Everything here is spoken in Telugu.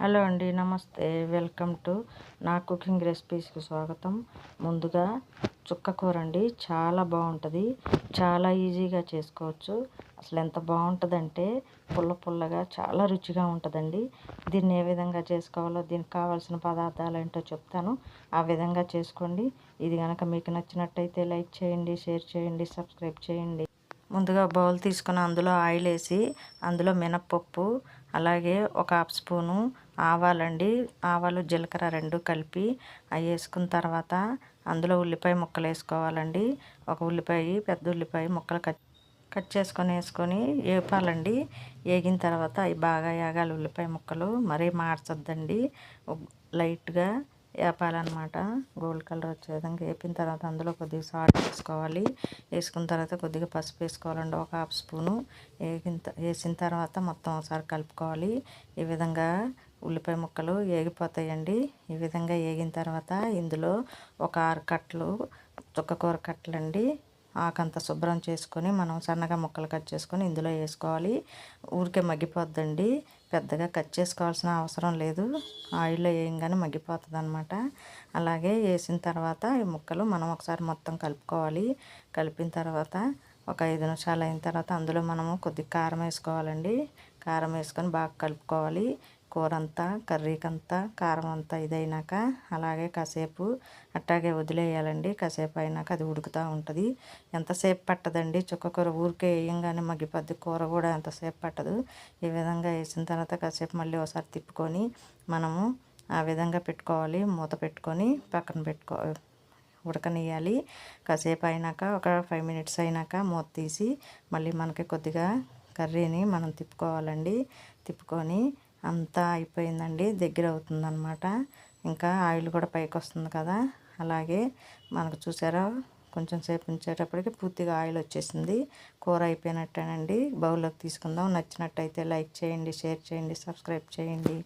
హలో అండి నమస్తే. వెల్కమ్ టు నా కుకింగ్ రెసిపీస్కి స్వాగతం. ముందుగా చుక్క కూర అండి. చాలా బాగుంటుంది. చాలా ఈజీగా చేసుకోవచ్చు. అసలు ఎంత బాగుంటుందంటే పుల్ల పుల్లగా చాలా రుచిగా ఉంటుందండి. దీన్ని ఏ విధంగా చేసుకోవాలో దీనికి కావాల్సిన పదార్థాలు ఏంటో చెప్తాను. ఆ విధంగా చేసుకోండి. ఇది కనుక మీకు నచ్చినట్టయితే లైక్ చేయండి షేర్ చేయండి సబ్స్క్రైబ్ చేయండి. ముందుగా బౌల్ తీసుకుని అందులో ఆయిల్ వేసి అందులో మినప్పప్పు అలాగే ఒక హాఫ్ స్పూను ఆవాలండి. ఆవాలు జీలకర్ర రెండు కలిపి అవి వేసుకున్న తర్వాత అందులో ఉల్లిపాయ ముక్కలు వేసుకోవాలండి. ఒక ఉల్లిపాయ పెద్ద ఉల్లిపాయ ముక్కలు కట్ కట్ చేసుకొని వేసుకొని వేపాలండి. వేగిన తర్వాత అవి బాగా వేగాలి ఉల్లిపాయ ముక్కలు. మరీ మార్చొద్దండి. లైట్గా వేపాలన్నమాట. గోల్డ్ కలర్ వచ్చే విధంగా వేపిన తర్వాత అందులో కొద్దిగా సాల్ట్ వేసుకోవాలి. వేసుకున్న తర్వాత కొద్దిగా పసుపు వేసుకోవాలండి. ఒక హాఫ్ స్పూను. వేగిన వేసిన తర్వాత మొత్తం ఒకసారి కలుపుకోవాలి. ఈ విధంగా ఉల్లిపాయ ముక్కలు వేగిపోతాయండి ఈ విధంగా వేగిన తర్వాత ఇందులో ఒక ఆరు కట్టలు చుక్కకూర కట్టలండి. ఆకంత శుభ్రం చేసుకొని మనం సన్నగా ముక్కలు కట్ చేసుకొని ఇందులో వేసుకోవాలి. ఊరికే మగ్గిపోద్దండి. పెద్దగా కట్ చేసుకోవాల్సిన అవసరం లేదు. ఆయిల్లో వేయంగానే మగ్గిపోతుంది అనమాట అలాగే వేసిన తర్వాత ఈ ముక్కలు మనం ఒకసారి మొత్తం కలుపుకోవాలి. కలిపిన తర్వాత ఒక ఐదు నిమిషాలు అయిన తర్వాత అందులో మనము కొద్దిగా కారం వేసుకోవాలండి. కారం వేసుకొని బాగా కలుపుకోవాలి. కూర అంతా కర్రీకి కారం అంతా ఇదైనాక అలాగే కాసేపు అట్టాగే వదిలేయాలండి. కాసేపు అయినాక అది ఉడుకుతూ ఉంటుంది. ఎంతసేపు పట్టదండి? చుక్క కూర ఊరికే వేయంగానే మగ్గిపోద్ది. కూర కూడా ఎంతసేపు పట్టదు. ఈ విధంగా వేసిన తర్వాత కాసేపు మళ్ళీ ఒకసారి తిప్పుకొని మనము ఆ విధంగా పెట్టుకోవాలి. మూత పెట్టుకొని పక్కన పెట్టుకో ఉడకనియాలి కాసేపు అయినాక ఒక ఫైవ్ మినిట్స్ అయినాక మూత తీసి మళ్ళీ మనకి కొద్దిగా కర్రీని మనం తిప్పుకోవాలండి. తిప్పుకొని అంతా అయిపోయిందండి దగ్గర అవుతుందన్నమాట. ఇంకా ఆయిల్ కూడా పైకి వస్తుంది కదా. అలాగే మనకు చూసారా కొంచెం సేపు ఉంచేటప్పటికి పూర్తిగా ఆయిల్ వచ్చేసింది. కూర అయిపోయినట్టేనండి. బౌల్లోకి తీసుకుందాం. నచ్చినట్టయితే లైక్ చేయండి షేర్ చేయండి సబ్స్క్రైబ్ చేయండి.